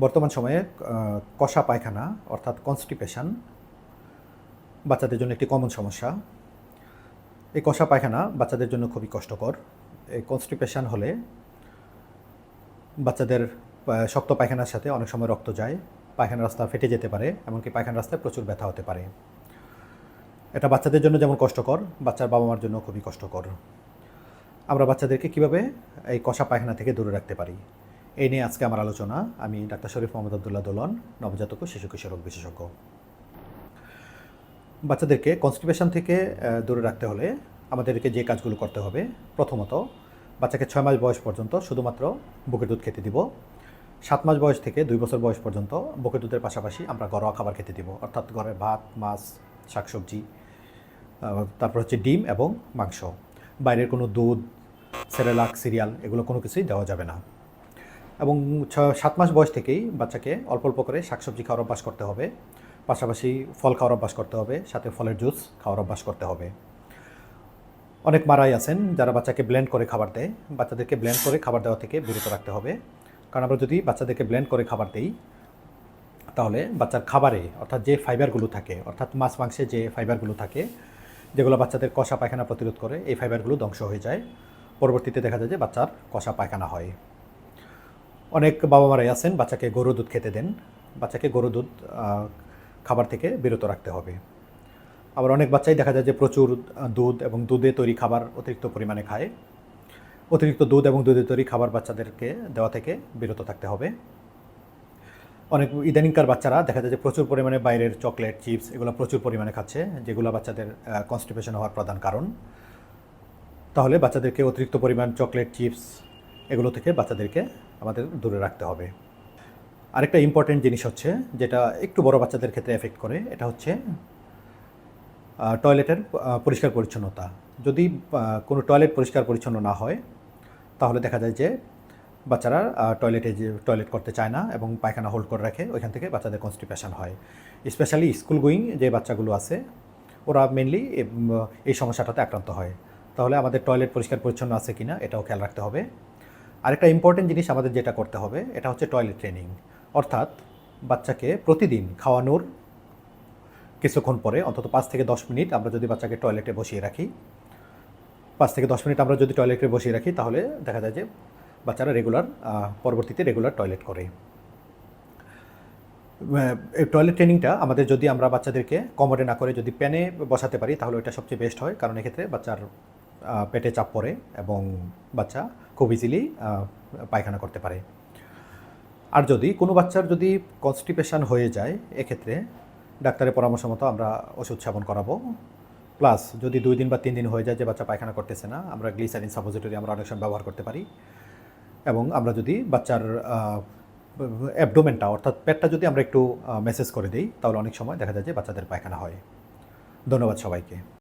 বর্তমান সময়ে কষা পায়খানা, অর্থাৎ কনস্টিপেশন বাচ্চাদের জন্য একটি কমন সমস্যা। এই কষা পায়খানা বাচ্চাদের জন্য খুবই কষ্টকর। এই কনস্টিপেশন হলে বাচ্চাদের শক্ত পায়খানার সাথে অনেক সময় রক্ত যায়। পায়খানা রাস্তা ফেটে যেতে পারে, এমনকি পায়খানা রাস্তায় প্রচুর ব্যথা হতে পারে। এটা বাচ্চাদের জন্য যেমন কষ্টকর, বাচ্চার বাবা মার জন্য খুবই কষ্টকর। আমরা বাচ্চাদেরকে কীভাবে এই কষা পায়খানা থেকে দূরে রাখতে পারি? এই নিয়ে আজকে আমার আলোচনা। আমি ডাক্তার শরীফ মোহাম্মদ আবদুল্লাহ দোলন, নবজাতক ও শিশু কিশোর বিশেষজ্ঞ। বাচ্চাদেরকে কনস্টিপেশন থেকে দূরে রাখতে হলে আমাদেরকে যে কাজগুলো করতে হবে, প্রথমত বাচ্চাকে ছয় মাস বয়স পর্যন্ত শুধুমাত্র বুকের দুধ খেতে দিব। সাত মাস বয়স থেকে দুই বছর বয়স পর্যন্ত বুকের দুধের পাশাপাশি আমরা ঘরোয়া খাবার খেতে দিব, অর্থাৎ ঘরে ভাত, মাছ, শাকসবজি তারপর হচ্ছে ডিম এবং মাংস। বাইরের কোনো দুধ, সেরেলাক, সিরিয়াল এগুলো কোনো কিছুই দেওয়া যাবে না। এবং সাত মাস বয়স থেকেই বাচ্চাকে অল্প অল্প করে শাকসবজি খাওয়ার অভ্যাস করতে হবে। পাশাপাশি ফল খাওয়ার অভ্যাস করতে হবে, সাথে ফলের জুস খাওয়ার অভ্যাস করতে হবে। অনেক মারাই আছেন যারা বাচ্চাকে ব্লেন্ড করে খাবার দেয়। বাচ্চাদেরকে ব্লেন্ড করে খাবার দেওয়া থেকে বিরত রাখতে হবে। কারণ আমরা যদি বাচ্চাদেরকে ব্লেন্ড করে খাবার দিই, তাহলে বাচ্চার খাবারে অর্থাৎ যে ফাইবারগুলো থাকে, অর্থাৎ মাছ, মাংসে যে ফাইবারগুলো থাকে, যেগুলো বাচ্চাদের কষা পায়খানা প্রতিরোধ করে, এই ফাইবারগুলো ধ্বংস হয়ে যায়। পরবর্তীতে দেখা যায় যে বাচ্চার কষা পায়খানা হয়। অনেক বাবা মারাই আছেন, বাচ্চাকে গরু দুধ খেতে দেন। বাচ্চাকে গরু দুধ খাবার থেকে বিরত রাখতে হবে। আবার অনেক বাচ্চাই দেখা যায় যে প্রচুর দুধ এবং দুধে তৈরি খাবার অতিরিক্ত পরিমাণে খায়। অতিরিক্ত দুধ এবং দুধে তৈরি খাবার বাচ্চাদেরকে দেওয়া থেকে বিরত থাকতে হবে। অনেক ইদানিংকার বাচ্চারা দেখা যায় যে প্রচুর পরিমাণে বাইরের চকলেট, চিপস এগুলো প্রচুর পরিমাণে খাচ্ছে, যেগুলো বাচ্চাদের কনস্টিপেশন হওয়ার প্রধান কারণ। তাহলে বাচ্চাদেরকে অতিরিক্ত পরিমাণ চকলেট, চিপস এগুলো থেকে বাচ্চাদেরকে আমাদের দূরে রাখতে হবে। আরেকটা ইম্পর্টেন্ট জিনিস হচ্ছে যেটা একটু বড় বাচ্চাদের ক্ষেত্রে এফেক্ট করে, এটা হচ্ছে টয়লেটের পরিষ্কার পরিচ্ছন্নতা। যদি কোনো টয়লেট পরিষ্কার পরিচ্ছন্ন না হয়, তাহলে দেখা যায় যে বাচ্চারা টয়লেটে যে টয়লেট করতে চায় না এবং পায়খানা হোল্ড করে রাখে, ওইখান থেকে বাচ্চাদের কনস্টিপেশন হয়। স্পেশালি স্কুল গোয়িং যে বাচ্চাগুলো আছে, ওরা মেনলি এই সমস্যাটাতে আক্রান্ত হয়। তাহলে আমাদের টয়লেট পরিষ্কার পরিচ্ছন্ন আছে কিনা, এটাও খেয়াল রাখতে হবে। আরেকটা ইম্পর্টেন্ট জিনিস আমাদের যেটা করতে হবে, এটা হচ্ছে টয়লেট ট্রেনিং অর্থাৎ বাচ্চাকে প্রতিদিন খাওয়ানোর কিছুক্ষণ পরে, অন্তত পাঁচ থেকে দশ মিনিট আমরা যদি বাচ্চাকে টয়লেটে বসিয়ে রাখি, পাঁচ থেকে দশ মিনিট আমরা যদি টয়লেটে বসিয়ে রাখি, তাহলে দেখা যায় যে বাচ্চারা রেগুলার পরবর্তীতে রেগুলার টয়লেট করে। এই টয়লেট ট্রেনিংটা আমাদের যদি আমরা বাচ্চাদেরকে কমরে না করে যদি প্যানে বসাতে পারি, তাহলে ওইটা সবচেয়ে বেস্ট হয়। কারণ এক্ষেত্রে বাচ্চার পেটে চাপ পড়ে এবং বাচ্চা খুব ইজিলি পায়খানা করতে পারে। আর যদি কোনো বাচ্চার যদি কনস্টিপেশন হয়ে যায়, এক্ষেত্রে ডাক্তারের পরামর্শ মতো আমরা ওষুধ সেবন করাবো। প্লাস যদি দুই দিন বা তিন দিন হয়ে যায় যে বাচ্চা পায়খানা করতেছে না, আমরা গ্লিসারিন সাপোজিটরি আমরা অনেক সময় ব্যবহার করতে পারি। এবং আমরা যদি বাচ্চার অ্যাবডোমেনটা অর্থাৎ পেটটা যদি আমরা একটু মেসেজ করে দিই, তাহলে অনেক সময় দেখা যায় যে বাচ্চাদের পায়খানা হয়। ধন্যবাদ সবাইকে।